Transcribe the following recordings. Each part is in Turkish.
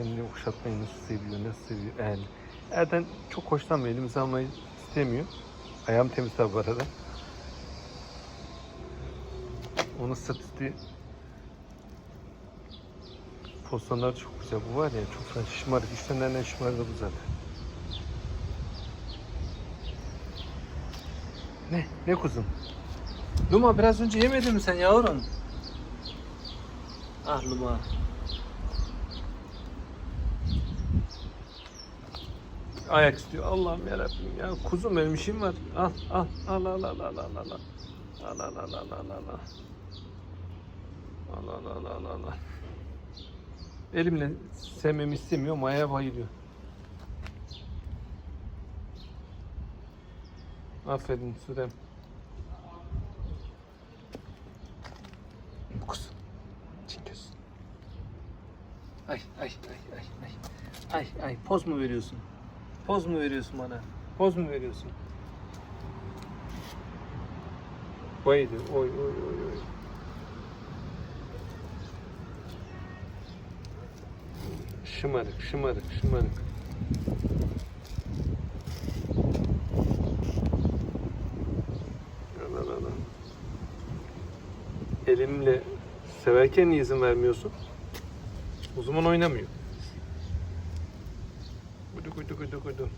elini uşatmayı nasıl seviyor, nasıl seviyor el. Elden çok hoşlanmıyor, elimizi almayı istemiyor. Ayağım temiz tabi bu arada. Onun statistiği Postanlar çok güzel. Bu var ya çok güzel. Şımarık. İşlemlerinden şımarık da bu zaten. Ne? Ne kuzum? Luma biraz önce yemedin mi sen yavrum? Ah Luma. Ayak istiyor. Allah'ım yarabbim ya. Kuzum benim işim var. Al al al al al al al al al. Al al al al al al al. Al al al al. Elimle sevmemi istemiyor, Maya bayılıyor. Aferin Sürem. Kız. Çinköz. Ay ay ay ay ay. Ay ay poz mu veriyorsun? Poz mu veriyorsun bana? Poz mu veriyorsun? Bayılıyor. Oy oy oy oy. Şımarık, şımarık, şımarık. Al, al. Elimle severken izin vermiyorsun? O zaman oynamıyor. Kudu kudu kudu.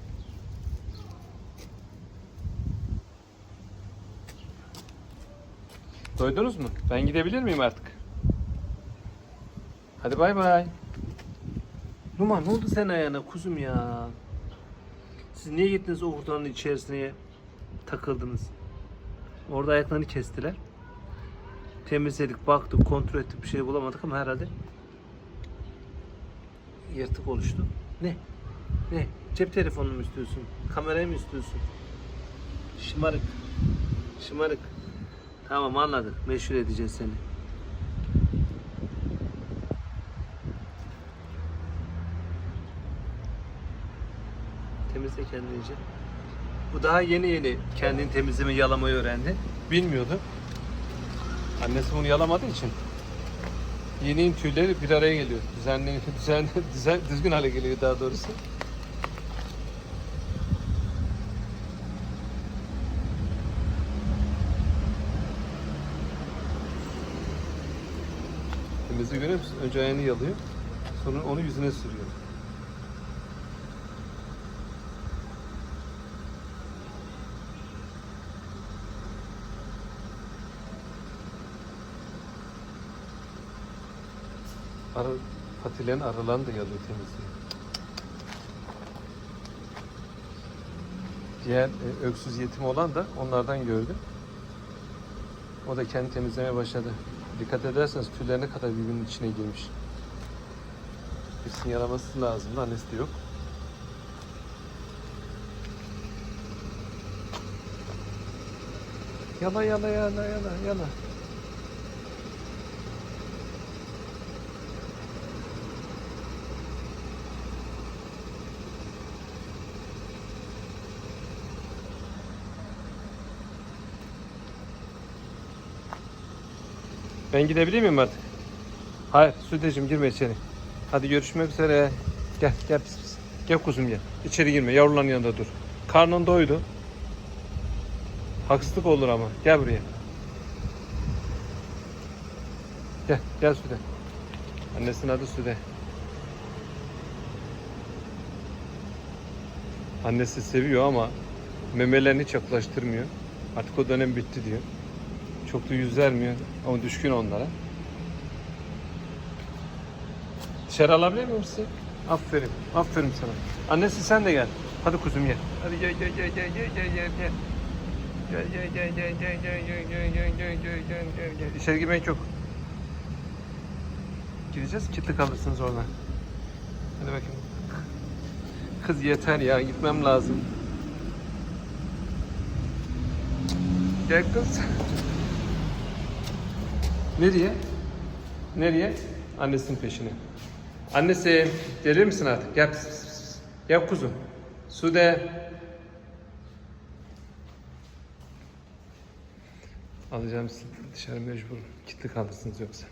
Doydunuz mu? Ben gidebilir miyim artık? Hadi bay bay. Numan ne oldu sen ayağına kuzum ya? Siz niye gittiniz o hurdanın içerisine takıldınız? Orada ayaklarını kestiler. Temizledik, baktık, kontrol ettik bir şey bulamadık ama herhalde yırtık oluştu. Ne? Ne? Cep telefonunu mu istiyorsun? Kamerayı mı istiyorsun? Şımarık. Şımarık. Tamam anladık. Meşhur edeceğiz seni. Temizle kendini iyice. Bu daha yeni yeni kendini temizlemeyi, yalamayı öğrendi. Bilmiyordu. Annesi bunu yalamadığı için yeni tüyleri bir araya geliyor. Düzenli, düzenli, düzen, düzgün hale geliyor daha doğrusu. Temizliği görüyor musun? Önce ayağını yalıyor. Sonra onu yüzüne sürüyor. Ara, patilerin aralarını da yalıyor temizliyor. Diğer e, öksüz yetim olan da onlardan gördüm. O da kendi temizlemeye başladı. Dikkat ederseniz tüylerine kadar birbirinin içine girmiş. Birisinin yalaması lazım. Annesi de yok. Yala yala yala yala yala. Ben gidebilir miyim artık? Hayır, Südeciğim girme içeri. Hadi görüşmek üzere. Gel, gel pis pis. Gel kuzum gel. İçeri girme, yavruların yanında dur. Karnın doydu. Haksızlık olur ama. Gel buraya. Gel, gel Süde. Annesinin adı Süde. Annesi seviyor ama memelerini hiç yaklaştırmıyor. Artık o dönem bitti diyor. Çok da yüz vermiyor ama düşkün onlara. Dışarı alabilir miyim sizi? Aferin, aferin sana. Annesi sen de gel. Hadi kuzum gel. Hadi gel gel gel gel gel gel gel gel. Gel gel gel gel gel gel gel gel gel gel gel gel gel gel. İçeri girmek yok. Gireceğiz, kilitli kalırsınız oradan. Hadi bakayım. Kız yeter ya, gitmem lazım. Gel kız. Nereye? Nereye? Annesinin peşine. Annesi, gelir misin artık? Gel. Gel kuzum. Sude. Alacağım dışarı mecbur. Kitli kalırsınız yoksa.